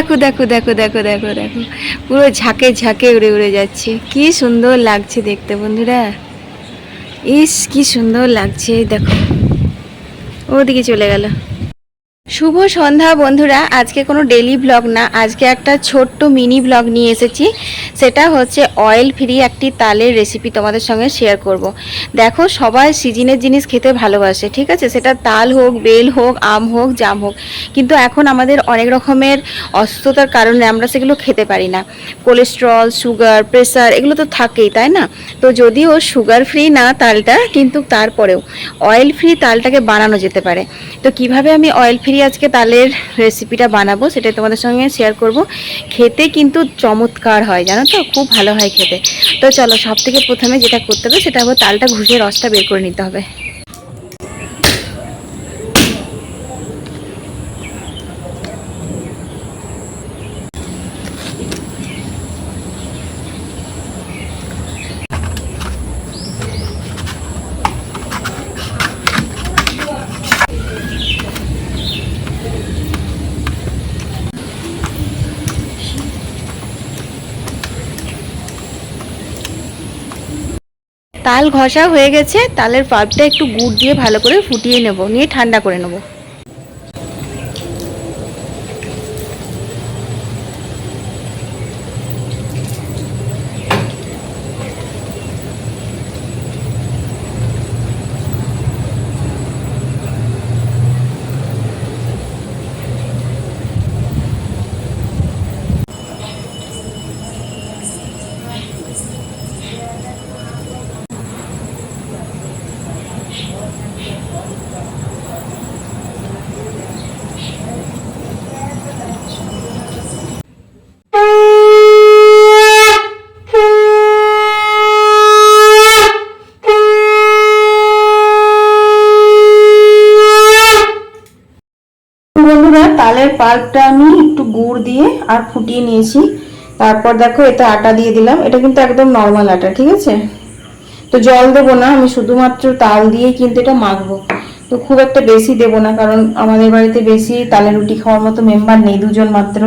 দেখো দেখো দেখো দেখো দেখো দেখো। পুরো ঝাঁকে ঝাঁকে উড়ে উড়ে যাচ্ছে। কি সুন্দর লাগছে দেখতে বন্ধুরা। ইস, কি সুন্দর লাগছে, দেখো। ওদিকে চলে গেল। শুভ সন্ধ্যা বন্ধুরা, আজকে কোনো ডেলি ব্লগ না, আজকে একটা ছোট্ট মিনি ব্লগ নিয়ে এসেছি। সেটা হচ্ছে অয়েল ফ্রি একটি তালের রেসিপি তোমাদের সঙ্গে শেয়ার করব। দেখো, সবাই সিজনের জিনিস খেতে ভালোবাসে, ঠিক আছে? সেটা তাল হোক, বেল হোক, আম হোক, জাম হোক। কিন্তু এখন আমাদের অনেক রকমের অসুস্থতার কারণে আমরা সেগুলো খেতে পারি না। কোলেস্ট্রল সুগার প্রেসার এগুলো তো থাকেই, তাই না? তো যদিও সুগার ফ্রি না তালটা, কিন্তু তারপরেও অয়েল ফ্রি তালটাকে বানানো যেতে পারে। তো কীভাবে আমি অয়েল ফ্রি আজকে তালের রেসিপিটা বানাবো সেটা তোমাদের সঙ্গে শেয়ার করব। খেতে কিন্তু চমৎকার হয়, জানো তো? খুব ভালো হয় খেতে। তো চলো সব থেকে প্রথমে যেটা করতে হবে, সেটা হলো তালটা ঘুষে রসটা বের করে নিতে হবে। তাল ঘষা হয়ে গেছে, তালের পাল্পটা একটু গুড় দিয়ে ভালো করে ফুটিয়ে নেব, নিয়ে ঠান্ডা করে নেব। তালের পাল্পটা আমি একটু গুড় দিয়ে আর ফুটিয়ে নিয়েছি। তারপর দেখো এটা আটা দিয়ে দিলাম। এটা কিন্তু একদম নর্মাল আটা, ঠিক আছে? তো জল দেবো না, আমি শুধুমাত্র তাল দিয়েই কিন্তু এটা মাখবো। তো খুব একটা বেশি দেবো না, কারণ আমাদের বাড়িতে বেশি তালের রুটি খাওয়ার মতো মেম্বার নেই দুজন মাত্র।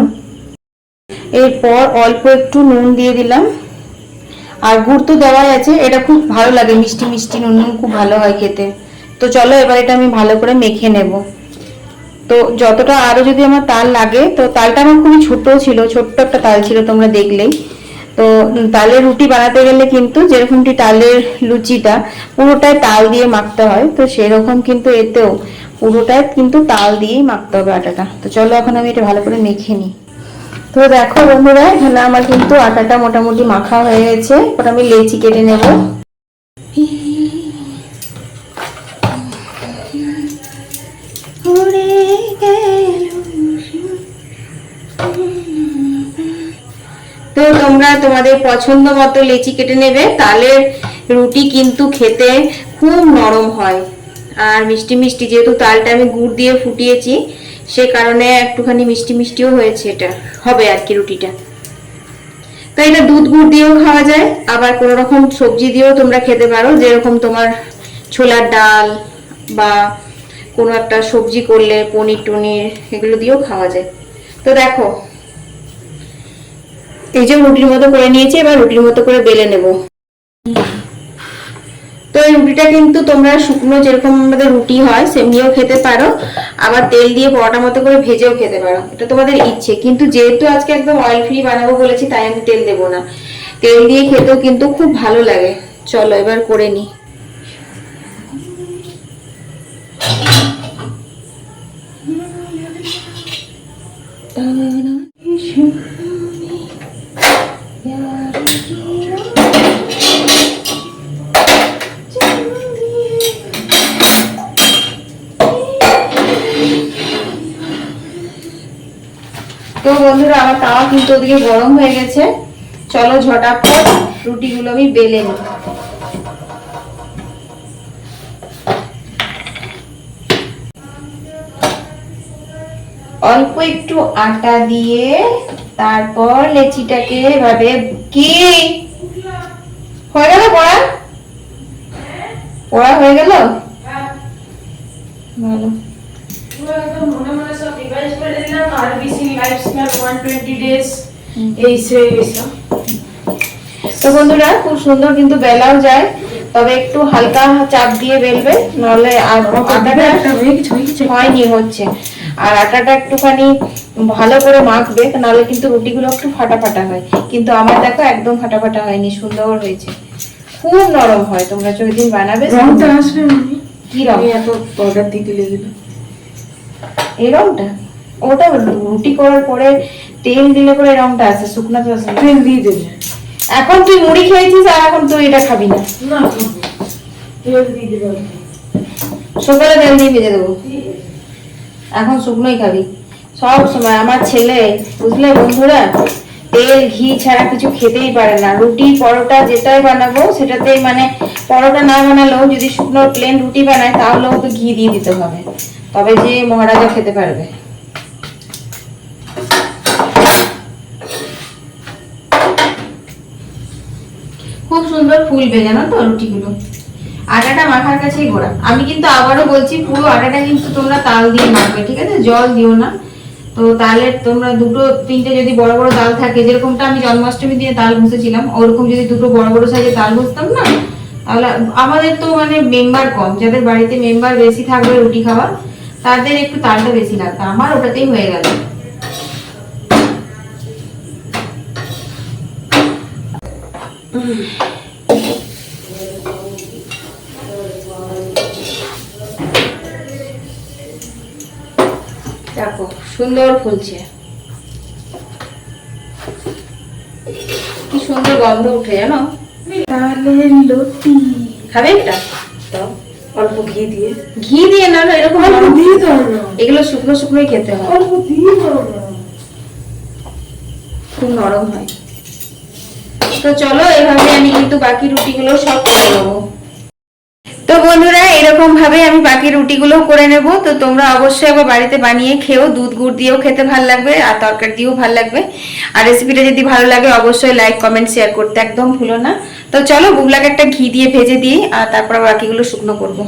এরপর অল্প একটু নুন দিয়ে দিলাম। আর গুড় তো দেওয়াই আছে, এটা খুব ভালো লাগে, মিষ্টি মিষ্টি নুন খুব ভালো হয় খেতে। তো চলো এবার এটা আমি ভালো করে মেখে নেব। তো যতটা আরও যদি আমার তাল লাগে, তো তালটা আমার খুবই ছোট ছিল, ছোট্ট একটা তাল ছিল তোমরা দেখলেই। তো তালের রুটি বানাতে গেলে কিন্তু যেরকমটি তালের লুচিটা, পুরোটাই তাল দিয়ে মাখতে হয়, তো সেরকম কিন্তু এতেও পুরোটাই কিন্তু তাল দিয়েই মাখতে হবে আটাটা। তো চলো এখন আমি এটা ভালো করে মেখে নিই। তো দেখো বন্ধুরা, এখানে আমার কিন্তু আটাটা মোটামুটি মাখা হয়ে গেছে ওটা আমি লেচি কেটে নেব। তো তোমরা তোমাদের পছন্দ মতো লেচি কেটে নেবে। তালের রুটি কিন্তু খেতে খুব নরম হয়। আর মিষ্টি মিষ্টি, যেহেতু তালটা আমি গুড় দিয়ে ফুটিয়েছি, সে কারণে একটুখানি মিষ্টি মিষ্টিও হয়েছে এটা, হবে আর কি রুটিটা। তো এটা দুধ গুড় দিয়েও খাওয়া যায়, আবার কোনো রকম সবজি দিয়েও তোমরা খেতে পারো। যেরকম তোমার ছোলার ডাল বা কোনো একটা সবজি করলে পনির টনির, এগুলো দিয়েও খাওয়া যায়। তো দেখো এই যে রুটির মতো করে নিয়েছি, এবার রুটির মতো করে বেলে নেব। তো এই রুটিটা কিন্তু তোমরা শুকনো যেরকম আমাদের রুটি হয়, সেমনিও খেতে পারো। আবার তেল দিয়ে পরোটা মতো করে ভেজেও খেতে পারো। এটা তোমাদের ইচ্ছে। কিন্তু যেহেতু আজকে একদম অয়েল ফ্রি বানাবো বলেছি, তাই আমি তেল দেবো না। তেল দিয়ে খেতেও কিন্তু খুব ভালো লাগে। চলো এবার করে নিই তো বন্ধুরা, আমার তাওয়া কিন্তু ওদিকে গরম হয়ে গেছে। চলো ঝটাপট রুটিগুলো আমি বেলে নিই। অল্প একটু আটা দিয়ে তারপর লেচিটাকে এভাবে কি? হয়ে গেল পড়া? পড়া হয়ে গেল? ভালো। একদম মনে মনে সব রিভাইজ করে দিলাম আরবিসি লাইফ স্টাইল 120 ডেজ এই সে এইসব তো বন্ধুরা খুব সুন্দর কিন্তু বেলাও যায় তবে একটু হালকা চাপ দিয়ে বেলবে নাহলে আর আটাটা হয়ে হয়ে হয়নি হচ্ছে। আর আটাটা একটুখানি ভালো করে মাখবে নাহলে কিন্তু রুটিগুলো একটু ফাটা ফাটা হয়। কিন্তু আমার দেখো একদম ফাটা ফাটা হয়নি সুন্দর হয়েছে। খুব নরম হয় তোমরা যদি বানাবে রংটা আসবে কি রং? এত পাউডার দিতে লেগেল এই রংটা? ওটা রুটি করার পরে তেল দিলে পরে আছে শুকনো তো আসে তেল দিয়ে দেবে। এখন তুই মুড়ি খেয়েছিস আর এখন তুই এটা খাবি না। সকালে তেল দিয়ে ভেজে দেবো। এখন শুকনোই খাবি। সব সময় আমার ছেলে বুঝলে বন্ধুরা তেল ঘি ছাড়া কিছু খেতেই পারে না। রুটি পরোটা যেটাই বানাবো সেটাতেই মানে পরোটা না বানালেও যদি শুকনো প্লেন রুটি বানায় তাহলেও তো ঘি দিয়ে দিতে হবে। তবে যে মহারাজা খেতে পারবে। খুব সুন্দর ফুলবে, জানো তো রুটিগুলো। আটাটা মাখার কাছেই গোড়া। আমি কিন্তু আবারও বলছি, পুরো আটাটা কিন্তু তোমরা তাল দিয়ে মাখবে, ঠিক আছে? জল দিও না। তো তাহলে তোমরা দুটো, তিনটে যদি বড় বড় তাল থাকে, যেরকমটা আমি জন্মাষ্টমী দিয়ে তাল ঘুষেছিলাম, ওরকম যদি দুটো বড় বড় সাইজে তাল ঘুষতাম না, তাহলে আমাদের তো মানে মেম্বার কম, যাদের বাড়িতে মেম্বার বেশি থাকবে রুটি খাওয়া তাদের একটু তালটা বেশি লাগতো আমার ওটাতেই হয়ে গেল। দেখো সুন্দর ফুলছে। কি সুন্দর গন্ধ উঠে জানো? তালের লতি। খাবে এটা? দাও। অল্প ঘি দিয়ে। ঘি দিয়ে না না এরকম অল্প ঘি দাও না। এগুলো শুকনো শুকনোই খেতে হয়। অল্প দাও না। খুব নরম হয়। তো চলো এভাবে আমি কিন্তু বাকি রুটিগুলো সব করে নেব। তো বন্ধুরা, এরকম ভাবে আমি বাকি রুটিগুলো করে নেব। তো তোমরা অবশ্যই আবার বাড়িতে বানিয়ে খেও দুধ, গুড় দিয়েও খেতে ভালো লাগবে আর তরকারি দিয়েও ভালো লাগবে। আর রেসিপিটা যদি ভালো লাগে, অবশ্যই লাইক কমেন্ট শেয়ার করতে একদম ভুলো না। তো চলো বুগলাকে একটা ঘি দিয়ে ভেজে দিই আর তারপর বাকিগুলো শুকনো করব।